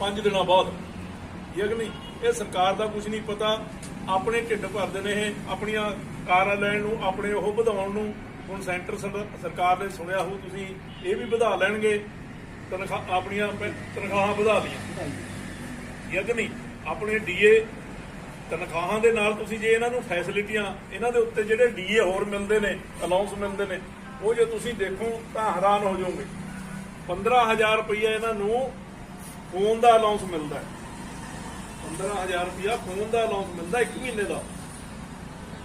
5 ਦਿਨਾਂ ਬਾਅਦ। ਇਹ ਨਹੀਂ? ਇਹ ਸਰਕਾਰ ਦਾ ਕੁਝ ਨਹੀਂ ਪਤਾ। ਆਪਣੇ ਢਿੱਡ ਭਰਦੇ ਨੇ ਇਹ। ਆਪਣੀਆਂ ਕਾਰਾਂ ਲੈਣ ਨੂੰ, ਆਪਣੇ ਉਹ ਵਧਾਉਣ ਨੂੰ। ਹੁਣ ਸੈਂਟਰ ਸਰਕਾਰ ਨੇ ਸੁਣਿਆ ਹੋ ਤੁਸੀਂ ਇਹ ਵੀ ਵਧਾ ਲੈਣਗੇ। ਤਨਖਾਹ, ਆਪਣੀਆਂ ਤਨਖਾਹਾਂ ਵਧਾ ਲਈਆਂ। ਇਹ ਕਿ ਨਹੀਂ? ਆਪਣੇ ਡੀਏ ਤਨਖਾਹਾਂ ਦੇ ਨਾਲ ਤੁਸੀਂ ਜੇ ਇਹਨਾਂ ਨੂੰ ਫੈਸਿਲਿਟੀਆਂ ਇਹਨਾਂ ਦੇ ਉੱਤੇ ਜਿਹੜੇ ਡੀਏ ਹੋਰ ਮਿਲਦੇ ਨੇ ਅਲਾਉਂਸ ਮਿਲਦੇ ਨੇ, ਉਹ ਜੇ ਤੁਸੀਂ ਦੇਖੋ ਤਾਂ ਹੈਰਾਨ ਹੋ ਜਾਓਗੇ। 15000 ਰੁਪਈਆ ਇਹਨਾਂ ਨੂੰ ਫੋਨ ਦਾ ਅਲਾਉਂਸ ਮਿਲਦਾ ਹੈ। 15000 ਰੁਪਈਆ ਫੋਨ ਦਾ ਅਲਾਉਂਸ ਮਿਲਦਾ ਇੱਕ ਮਹੀਨੇ ਦਾ।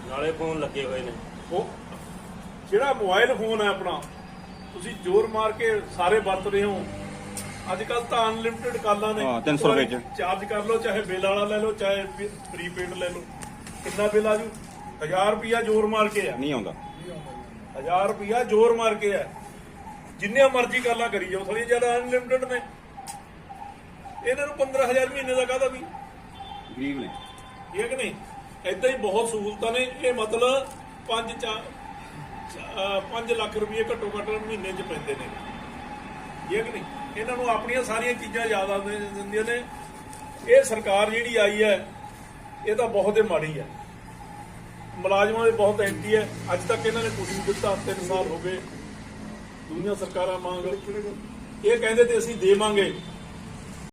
ਨਾਲੇ ਫੋਨ ਲੱਗੇ ਹੋਏ ਨੇ। ਉਹ ਜਿਹੜਾ ਮੋਬਾਈਲ ਫੋਨ ਹੈ ਆਪਣਾ ਤੁਸੀਂ ਜ਼ੋਰ ਮਾਰ ਕੇ ਸਾਰੇ ਵਰਤ ਰਹੇ ਹੋ। ਅੱਜ ਕੱਲ ਤਾਂ ਅਨਲਿਮਿਟਿਡ ਕਾਲਾਂ ਨੇ। ਹਾਂ, 300 ਰੁਪਏ ਚ। ਚਾਰਜ ਕਰ ਲਓ ਚਾਹੇ ਬਿੱਲ ਵਾਲਾ ਲੈ ਲਓ ਚਾਹੇ ਪ੍ਰੀਪੇਡ ਲੈ ਲਓ। ਕਿੰਨਾ ਬਿੱਲ ਆਜੂ 1000 ਰੁਪਿਆ ਜ਼ੋਰ ਮਾਰ ਕੇ ਆ। ਨਹੀਂ ਆਉਂਦਾ। 1000 ਰੁਪਿਆ ਜ਼ੋਰ ਮਾਰ ਕੇ ਆ। ਜਿੰਨੀਆਂ ਮਰਜ਼ੀ ਗੱਲਾਂ ਕਰੀ ਜਾਓ ਥੋੜੀ ਜ਼ਿਆਦਾ ਅਨਲਿਮਿਟਿਡ ਨੇ। ਇਹਨਾਂ ਨੂੰ 15000 ਮਹੀਨੇ ਦਾ ਕਾਹਦਾ ਵੀ? ਗਰੀਬ ਨੇ। ਇਹ ਕਿ ਨਹੀਂ? ਏਦਾਂ ਹੀ ਬਹੁਤ ਸਹੂਲਤਾਂ ਨੇ। ਇਹ ਮਤਲਬ 5 5 ਲੱਖ ਰੁਪਏ ਘੱਟੋ ਘੱਟ ਮਹੀਨੇ 'ਚ ਪੈਂਦੇ ਨੇ। ਇਹ ਕਿ ਨਹੀਂ? ਇਹਨਾਂ ਨੂੰ ਆਪਣੀਆਂ ਸਾਰੀਆਂ ਚੀਜ਼ਾਂ ਯਾਦ ਆਉਂਦੀਆਂ ਦਿੰਦੀਆਂ ਨੇ। ਇਹ ਸਰਕਾਰ ਜਿਹੜੀ ਆਈ ਹੈ ਇਹ ਤਾਂ ਬਹੁਤ ਹੀ ਮਾੜੀ ਹੈ। ਮੁਲਾਜ਼ਮਾਂ ਦੇ ਬਹੁਤ ਐਂਟੀ ਹੈ। ਅੱਜ ਤੱਕ ਇਹਨਾਂ ਨੇ ਕੁਝ ਨਹੀਂ ਦਿੱਤਾ 3 ਸਾਲ ਹੋ ਗਏ। ਦੁਨੀਆ ਸਰਕਾਰਾਂ ਮੰਗ ਇਹ ਕਹਿੰਦੇ ਤੇ ਅਸੀਂ ਦੇਵਾਂਗੇ।